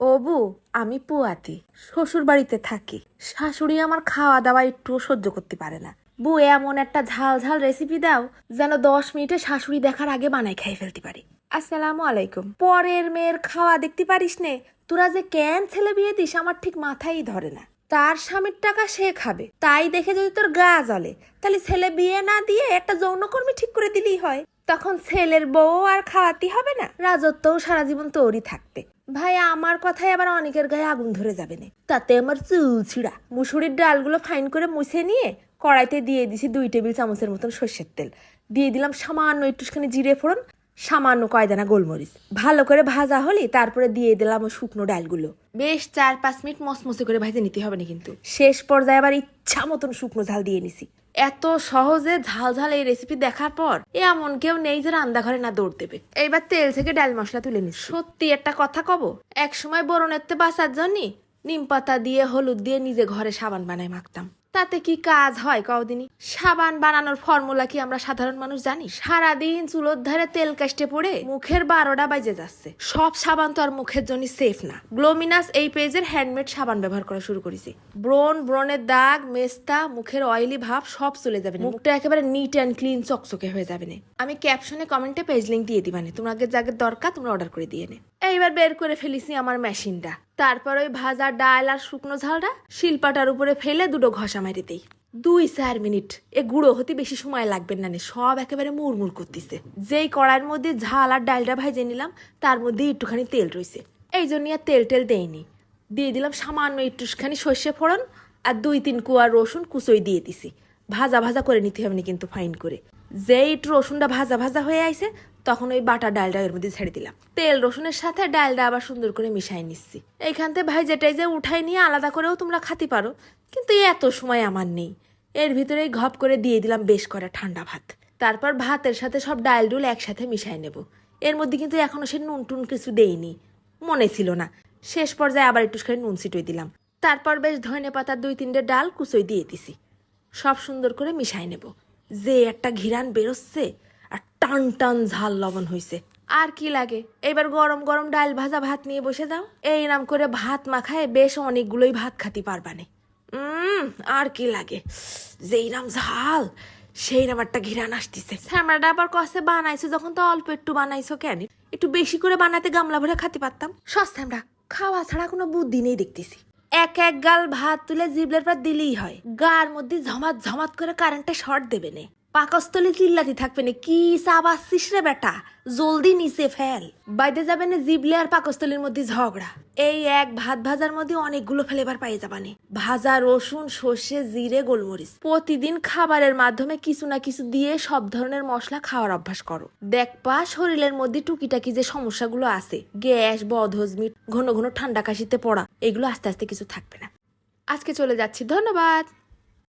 ও বু আমি পুয়াতি শ্বশুর বাড়িতে থাকি। শাশুড়ি আমার খাওয়া দাওয়া একটুও সহ্য করতে পারে না। বু এমন একটা ঝাল ঝাল রেসিপি দাও, যেন দশ মিনিটে শাশুড়ি দেখার আগে বানাই খাই ফেলতে পারি। আসসালামু আলাইকুম। পরের মেয়ের খাওয়া দেখতে পারিস নে? তোরা যে ক্যান ছেলে বিয়ে দিস, আমার ঠিক মাথাই ধরে না। তার স্বামীর টাকা সে খাবে। তাই দেখে যদি তোর গা জ্বলে, তাহলে ছেলে বিয়ে না দিয়ে একটা যৌনকর্মী ঠিক করে দিলেই হয়। তখন ছেলের বউ আর খাওয়াতে হবে না। রাজত্বও সারা জীবন তৈরি থাকবে। ভাই, আমার কথায় আবার অনেকের গায়ে আগুন ধরে যাবে না। তাতে আমার চুল ছিঁড়া। মুসুরির ডালগুলো ফাইন করে মুছে নিয়ে কড়াইতে দিয়ে দিছি দুই টেবিল চামচের মতন সর্ষের তেল। দিয়ে দিলাম সামান্য একটুখানি জিরে ফোড়ন সামান্য কয়দানা গোলমরিচ। ভালো করে ভাজা হলি তারপরে দিয়ে দিলাম ওই শুকনো ডালগুলো। বেশ চার পাঁচ মিনিট মসমসে করে ভাজে নিতে হবে না কিন্তু। শেষ পর্যায়ে আবার ইচ্ছা মতন শুকনো ঝাল দিয়ে নিছি। এত সহজে ঝাল ঝাল এই রেসিপি দেখার পর এমন কেউ নেই যে রান্নাঘরে না দৌড় দেবে। এইবার তেল থেকে ডাল মশলা তুলে নিস সত্যি একটা কথা কব এক সময় বরণেরতে বাঁচার জন্য নিম পাতা দিয়ে, হলুদ দিয়ে নিজে ঘরে সাবান বানায় মাখতাম। তাতে কি কাজ হয় কদিনই সাবান বানানোর ফর্মুলা কি আমরা সাধারণ মানুষ জানি? সারাদিন চুলোর ধারে তেল কাস্টে পড়ে মুখের বারোটা বাজে যাচ্ছে। সব সাবান তো আর মুখের জন্য সেফ না। গ্লোমিনাস এই পেজের হ্যান্ডমেড সাবান ব্যবহার করা শুরু করেছি। ব্রণ ব্রনের দাগ, মেস্তা, মুখের অয়েলি ভাব সব চলে যাবে মুখটা একেবারে নিট অ্যান্ড ক্লিন চকচকে হয়ে যাবে আমি ক্যাপশনে কমেন্টে পেজ লিঙ্ক দিয়ে দিবানে। তোমাকে যাকে দরকার, তোমরা অর্ডার করে দিয়ে নে। এইবার বের করে ফেলিছি আমার মেশিনটা। তারপর ওই ভাজা ডাল আর শুকনো ঝালটা শিলপাটার উপরে ফেলে দুটো ঘষা মারি দিই। দুই চার মিনিট। এ গুঁড়ো হতে বেশি সময় লাগবে না সব একেবারে মুড়মুড় করতেছে। যেই কড়াইয়ের মধ্যে ঝাল আর ডালটা ভাজে নিলাম, তার মধ্যে একটুখানি তেল রয়েছে এই জন্য আর তেল টেল দেয়নি দিয়ে দিলাম সামান্য একটুখানি সর্ষে ফোড়ন আর দুই তিন কুয়া রসুন কুচোই দিয়ে দিছি। ভাজা ভাজা করে নিতে হবে না কিন্তু ফাইন করে। যেই একটু রসুনটা ভাজা ভাজা হয়ে আইছে, তখন ওই বাটা ডালটা এর মধ্যে ছেড়ে দিলাম। তেল রসুনের সাথে ডালটা আবার সুন্দর করে মিশাই নিচ্ছি। এইখান থেকে ভাই যেটাই যে উঠাই নিয়ে আলাদা করেও তোমরা খাতে পারো, কিন্তু এত সময় আমার নেই। এর ভিতরেই ঘপ করে দিয়ে দিলাম বেশ করা ঠান্ডা ভাত। তারপর ভাতের সাথে সব ডাল ডুল একসাথে মিশাই নেব। এর মধ্যে কিন্তু এখনও সে নুন টুন কিছু দেয়নি মনে ছিল না। শেষ পর্যায়ে আবার একটু একটুখানি নুন ছিটোই দিলাম। তারপর বেশ ধনে পাতার দুই তিনটে ডাল কুচোই দিয়ে দিছি। সব সুন্দর করে মিশাই নেব। যে একটা ঘিরান বেরোচ্ছে আর টান টান ঝাল লবণ হইছে। আর কি লাগে? এবার গরম গরম ডাল ভাজা ভাত নিয়ে বসে যাও। এই নাম করে ভাত মাখায় বেশ অনেকগুলোই ভাত খাতি পারবানে। আর কি লাগে? যেই নাম ঝাল, সেই নাম একটা ঘিরান আসতেছে। স্যামরাটা আবার কষে বানাইছো, যখন তো অল্প একটু বানাইছো কেন? একটু বেশি করে বানাতে গামলা ভরে খাতে পারতাম। সস্তামরা খাওয়া ছাড়া কোনো বুদ্ধি নেই দেখতেছি। এক এক গাল ভাত তুলে জিবলের পর দিলেই হয়। গার মধ্যে ঝমাত ঝমাত করে কারেন্টে শর্ট দেবে নে। পাকস্থলে চিল্লাতি থাকবে না, কি চাবাচ্ছিস রে বেটা? জলদি নিচে ফেল। বাইরে যাবে না জিবলে আর পাকস্থলীর মধ্যে ঝগড়া। এই এক ভাত ভাজার মধ্যে অনেকগুলো ফ্লেভার পাই যাবানে ভাজা, রসুন, সর্ষে, জিরে, গোলমরিচ। প্রতিদিন খাবারের মাধ্যমে কিছু না কিছু দিয়ে সব ধরনের মশলা খাওয়ার অভ্যাস করো। দেখবা শরীরের মধ্যে টুকিটাকি যে সমস্যাগুলো আছে, গ্যাস, বদহজমি, ঘন ঘন ঠান্ডা কাশিতে পড়া, এগুলো আস্তে আস্তে কিছু থাকবে না। আজকে চলে যাচ্ছি, ধন্যবাদ।